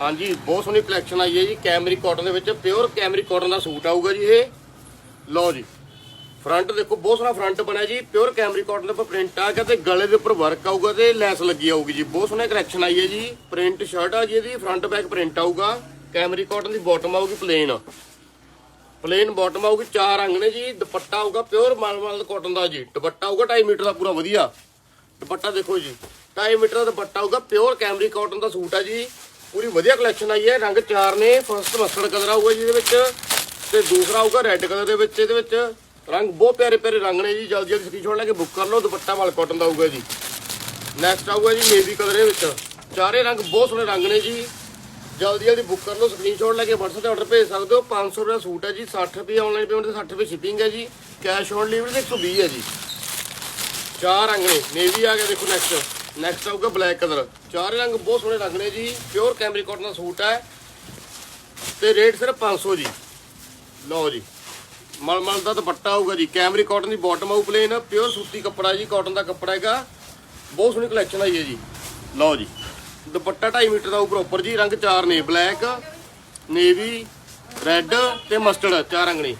ਹਾਂਜੀ, ਬਹੁਤ ਸੋਹਣੀ ਕਲੈਕਸ਼ਨ ਆਈ ਹੈ ਜੀ ਕੈਮਰੀ ਕਾਟਨ ਦੇ ਵਿੱਚ ਪਿਓਰ ਕੈਮਰੀ ਕਾਟਨ ਦਾ ਸੂਟ ਆਊਗਾ ਜੀ ਇਹ। ਲਓ ਜੀ ਫਰੰਟ ਦੇਖੋ, ਬਹੁਤ ਸੋਹਣਾ ਫਰੰਟ ਬਣਿਆ ਜੀ ਪਿਓਰ ਕੈਮਰੀ ਕਾਟਨ ਦੇ ਉੱਪਰ ਪ੍ਰਿੰਟ ਆ ਗਿਆ ਤੇ ਗਲੇ ਦੇ ਉੱਪਰ ਵਰਕ ਆਊਗਾ ਤੇ ਲੈਸ ਲੱਗੀ ਆਊਗੀ ਜੀ। ਬਹੁਤ ਸੋਹਣੀ ਕਲੈਕਸ਼ਨ ਆਈ ਹੈ ਜੀ ਪ੍ਰਿੰਟ ਸ਼ਰਟ ਆ ਜੀ ਇਹਦੀ ਫਰੰਟ ਬੈਕ ਪ੍ਰਿੰਟ ਆਊਗਾ ਕੈਮਰੀ ਕਾਟਨ ਦੀ ਬਾਟਮ ਆਊਗੀ ਪਲੇਨ ਪਲੇਨ ਬਾਟਮ ਆਊਗੀ, ਚਾਰ ਰੰਗ ਨੇ ਜੀ, ਦੁਪੱਟਾ ਆਊਗਾ ਪਿਓਰ ਮਲਮਲ ਕਾਟਨ ਦਾ ਜੀ। ਦੁਪੱਟਾ ਆਊਗਾ 2.5 ਮੀਟਰ ਦਾ ਪੂਰਾ ਵਧੀਆ। ਦੁਪੱਟਾ ਦੇਖੋ ਜੀ 2.5 ਮੀਟਰ ਦਾ ਦੁਪੱਟਾ ਆਊਗਾ ਪਿਓਰ ਕੈਮਰੀ ਕਾਟਨ ਦਾ ਸੂਟ ਆ ਜੀ। ਪੂਰੀ ਵਧੀਆ ਕਲੈਕਸ਼ਨ ਆਈ ਹੈ। ਰੰਗ ਚਾਰ ਨੇ ਫਰਸਟ ਮਸਟਰਡ ਕਲਰ ਆਊਗਾ ਜੀ ਇਹਦੇ ਵਿੱਚ ਤੇ ਦੂਸਰਾ ਆਊਗਾ ਰੈੱਡ ਕਲਰ ਦੇ ਵਿੱਚ, ਇਹਦੇ ਵਿੱਚ ਰੰਗ ਬਹੁਤ ਪਿਆਰੇ ਪਿਆਰੇ ਰੰਗ ਨੇ ਜੀ। ਜਲਦੀ ਜਲਦੀ ਸਕਰੀਨਸ਼ਾਟ ਲੈ ਕੇ ਬੁੱਕ ਕਰ ਲਓ, ਦੁਪੱਟਾ ਮਲ ਕਾਟਨ ਦਾ ਆਊਗਾ ਜੀ। ਨੈਕਸਟ ਆਊਗਾ ਜੀ ਨੇਵੀ ਕਲਰ ਦੇ ਵਿੱਚ। ਚਾਰੇ ਰੰਗ ਬਹੁਤ ਸੋਹਣੇ ਰੰਗ ਨੇ ਜੀ। ਜਲਦੀ ਜਲਦੀ ਬੁੱਕ ਕਰ ਲਓ ਸਕਰੀਨਸ਼ਾਟ ਲੈ ਕੇ WhatsApp ਤੇ ਆਰਡਰ ਭੇਜ ਸਕਦੇ ਹੋ। 500 ਰੁਪਏ ਦਾ ਸੂਟ ਹੈ ਜੀ 60 ਰੁਪਏ ਆਨਲਾਈਨ ਪੇਮੈਂਟ ਤੇ 60 ਰੁਪਏ ਸ਼ਿਪਿੰਗ ਹੈ ਜੀ। ਕੈਸ਼ ਔਨ ਡਿਲੀਵਰੀ ਤੇ 120 ਹੈ ਜੀ। ਚਾਰ ਰੰਗ ਨੇ ਨੇਵੀ ਆ ਗਿਆ ਦੇਖੋ ਨੈਕਸਟ ਨੈਕਸਟ ਆਊਗਾ ਬਲੈਕ ਕਲਰ ਚਾਰੇ ਰੰਗ ਬਹੁਤ ਸੋਹਣੇ ਰੰਗ ਨੇ ਜੀ। ਪਿਓਰ ਕੈਮਰੀ ਕਾਟਨ ਦਾ ਸੂਟ ਹੈ। ਤੇ ਰੇਟ ਸਿਰਫ 500 ਜੀ। ਲਓ ਜੀ। ਮਲਮਲ ਦਾ ਦੁਪੱਟਾ ਆਊਗਾ ਜੀ। ਕੈਮਰੀ ਕਾਟਨ ਦੀ ਬਾਟਮ ਆਊ ਪਲੇਨ ਪਿਓਰ ਸੂਤੀ ਕੱਪੜਾ ਜੀ ਕਾਟਨ ਦਾ ਕੱਪੜਾ ਹੈਗਾ। ਬਹੁਤ ਸੋਹਣੀ ਕਲੈਕਸ਼ਨ ਆਈ ਹੈ ਜੀ। ਲਓ ਜੀ। ਦੁਪੱਟਾ 2.5 ਮੀਟਰ ਦਾ ਆਊ ਪ੍ਰੋਪਰ ਜੀ। ਰੰਗ ਚਾਰ ਨੇ ਬਲੈਕ ਨੇਵੀ ਰੈੱਡ ਤੇ ਮਸਟਰਡ ਚਾਰ ਰੰਗ ਨੇ